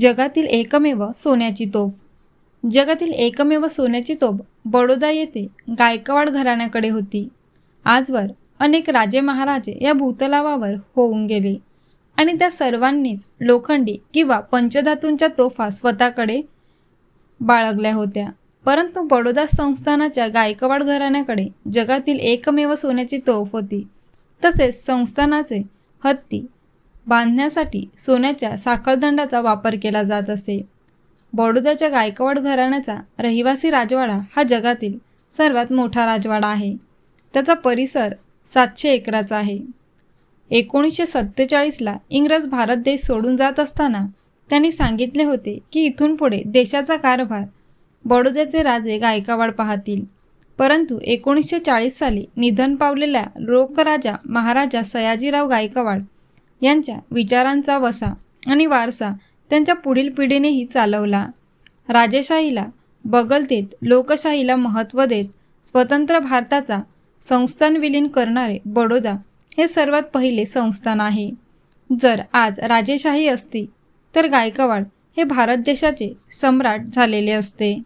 जगातील एकमेव सोन्याची तोफ. जगातील एकमेव सोन्याची तोफ बडोदा येथे गायकवाड घराण्याकडे होती. आजवर अनेक राजे महाराजे या भूतलावावर होऊन गेले आणि त्या सर्वांनीच लोखंडी किंवा पंचधातूंच्या तोफा स्वतःकडे बाळगल्या होत्या. परंतु बडोदा संस्थानाच्या गायकवाड घराण्याकडे जगातील एकमेव सोन्याची तोफ होती. तसेच संस्थानाचे हत्ती बांधण्यासाठी सोन्याच्या साखळदंडाचा वापर केला जात असे. बडोद्याच्या गायकवाड घराण्याचा रहिवासी राजवाडा हा जगातील सर्वात मोठा राजवाडा आहे. त्याचा परिसर सातशे एकराचा आहे. एकोणीसशे सत्तेचाळीसला इंग्रज भारत देश सोडून जात असताना त्यांनी सांगितले होते की इथून पुढे देशाचा कारभार बडोद्याचे राजे गायकवाड पाहतील. परंतु एकोणीसशे चाळीस साली निधन पावलेल्या लोकराजा महाराजा सयाजीराव गायकवाड यांच्या विचारांचा वसा आणि वारसा त्यांच्या पुढील पिढीनेही चालवला. राजेशाहीला बगल देत लोकशाहीला महत्त्व देत स्वतंत्र भारताचा संस्थान विलीन करणारे बडोदा हे सर्वात पहिले संस्थान आहे. जर आज राजेशाही असती तर गायकवाड हे भारत देशाचे सम्राट झालेले असते.